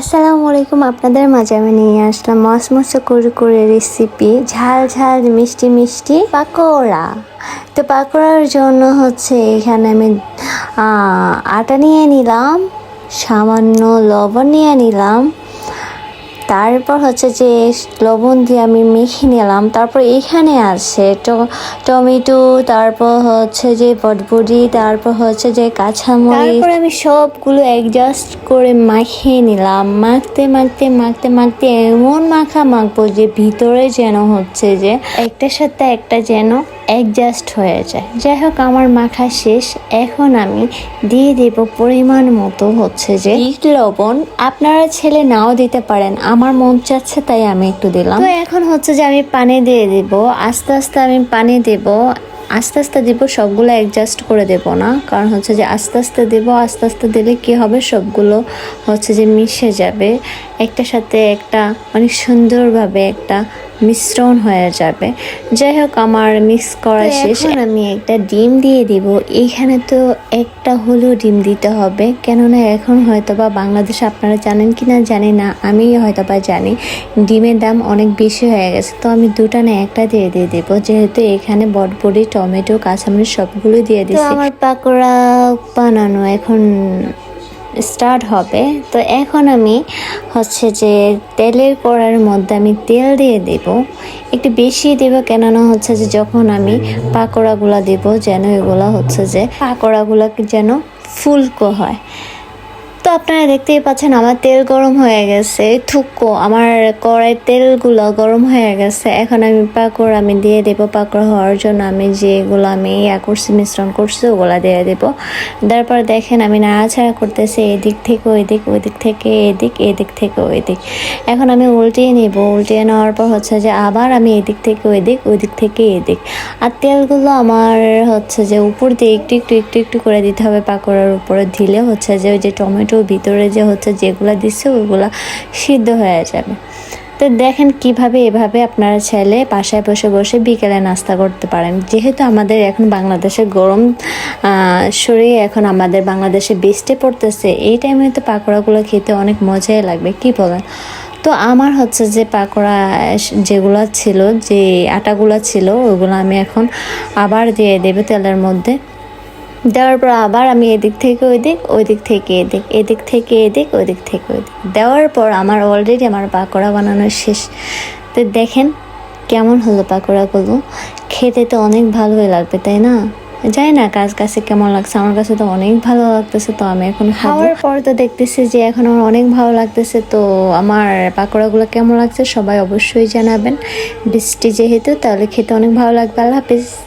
আসসালামু আলাইকুম, আপনাদের মাঝে আমি নিয়ে আসলাম মসমস মস করে করে রেসিপি ঝাল ঝাল মিষ্টি মিষ্টি পাকোড়া। তো পাকোড়ার জন্য হচ্ছে এখানে আমি আটা নিয়ে নিলাম, সামান্য লবণ নিয়ে নিলাম। তারপর হচ্ছে যে লবণ দিয়ে আমি মেখে নিলাম, তারপর এখানে আছে টমেটো, তারপর হচ্ছে যে বটবড়ি, তারপর হচ্ছে যে কাঁচামরিচ। তারপর আমি সবগুলো অ্যাডজাস্ট করে মাখিয়ে নিলাম। মাখতে মাখতে মাখতে মাখতে এমন মাখা মাখবো যে ভিতরে যেন হচ্ছে যে একটার সাথে একটা যেন অ্যাডজাস্ট হয়ে যায়। যাই হোক আমার মাখা শেষ। এখন আমি দিয়ে দেব পরিমাণ মতো হচ্ছে যে লবণ। আপনারা ছেলে নাও দিতে পারেন। আমার মন চাচ্ছে তাই আমি একটু দিলাম। তো এখন হচ্ছে যে আমি পানি দিয়ে দেব। আস্তে আস্তে আমি পানি দেব। আস্তে আস্তে দিব সবগুলো অ্যাডজাস্ট করে দেব না। কারণ হচ্ছে যে আস্তে আস্তে দেব আস্তে আস্তে দিলে কি হবে? সবগুলো হচ্ছে যে মিশে যাবে। একটার সাথে একটা অনেক সুন্দরভাবে একটা মিশ্রণ হয়ে যাবে। যাই হোক আমার মিক্স করা শেষ। আমি একটা ডিম দিয়ে দিব। এইখানে তো একটা হলেও ডিম দিতে হবে। কেননা এখন হয়তো বা বাংলাদেশে আপনারা জানেন কি না জানি না আমি হয়তো বা জানি। ডিমের দাম অনেক বেশি হয়ে গেছে। তো আমি দুটা না একটা দিয়ে দিয়ে দেবো। যেহেতু এখানে বটবড়ি টমেটো কাঁচামরিচ সবগুলো দিয়ে দিচ্ছি আমার পাকোড়া বানানো এখন স্টার্ট হবে। তো এখন আমি হচ্ছে যে তেলের কড়ার মধ্যে আমি তেল দিয়ে দেব। একটু বেশি দেব কেননা হচ্ছে যে যখন আমি পাকোড়াগুলো দেব যেন এগুলো হচ্ছে যে পাকোড়াগুলো যেন ফুলকো হয়। তো আপনারা দেখতেই পাচ্ছেন আমার তেল গরম হয়ে গেছে, থুকো। আমার কড়াইয়ের তেলগুলো গরম হয়ে গেছে। এখন আমি পাকোড়া আমি দিয়ে দেবো। পাকোড়া হওয়ার জন্য আমি যেগুলো আমি ইয়া করছি, মিশ্রণ করছি, ওগুলো দিয়ে দেবো। তারপর দেখেন আমি নাড়াছাড়া করতেছি এদিক থেকে ওই দিক ওই দিক থেকে এদিক এদিক থেকে ওই দিক এখন আমি উল্টিয়ে নিব। উল্টিয়ে নেওয়ার পর হচ্ছে যে আবার আমি এদিক থেকে ওই দিক ওই দিক থেকে এদিক। আর তেলগুলো আমার হচ্ছে যে উপর দিয়ে একটু একটু একটু একটু করে দিতে হবে পাকোড়ার উপরে। দিলে হচ্ছে যে ওই যে টমেটো ভিতরে যে হচ্ছে যেগুলো দিচ্ছে ওইগুলো সিদ্ধ হয়ে যাবে। তো দেখেন কীভাবে এভাবে আপনারা চাইলে বাসায় বসে বসে বিকেলে নাস্তা করতে পারেন। যেহেতু আমাদের এখন বাংলাদেশে গরম সরিয়ে এখন আমাদের বাংলাদেশে বৃষ্টি পড়তেছে, এই টাইমে তো পাকোড়াগুলো খেতে অনেক মজাই লাগবে, কি বলেন? তো আমার হচ্ছে যে পাকোড়া যেগুলো ছিল, যে আটাগুলো ছিল, ওগুলো আমি এখন আবার দিয়ে দেবো তেলের মধ্যে। দেওয়ার পর আবার আমি এদিক থেকে ওই দিক ওই দিক থেকে এদিক এদিক থেকে এদিক ওই দিক থেকে ওই দিক দেওয়ার পর আমার অলরেডি আমার পাকোড়া বানানো শেষ। তো দেখেন কেমন হলো পাকোড়াগুলো। খেতে তো অনেক ভালোই লাগবে, তাই না? জানি না কাজ কাছে কেমন লাগছে। আমার কাছে তো অনেক ভালো লাগতেছে, তো আমি এখন খাওয়ার পর তো দেখতেছি যে এখন আমার অনেক ভালো লাগতেছে, তো আমার পাকোড়াগুলো কেমন লাগছে সবাই অবশ্যই জানাবেন। বৃষ্টি যেহেতু, তাহলে খেতে অনেক ভালো লাগবে। আল্লাহ হাফিজ।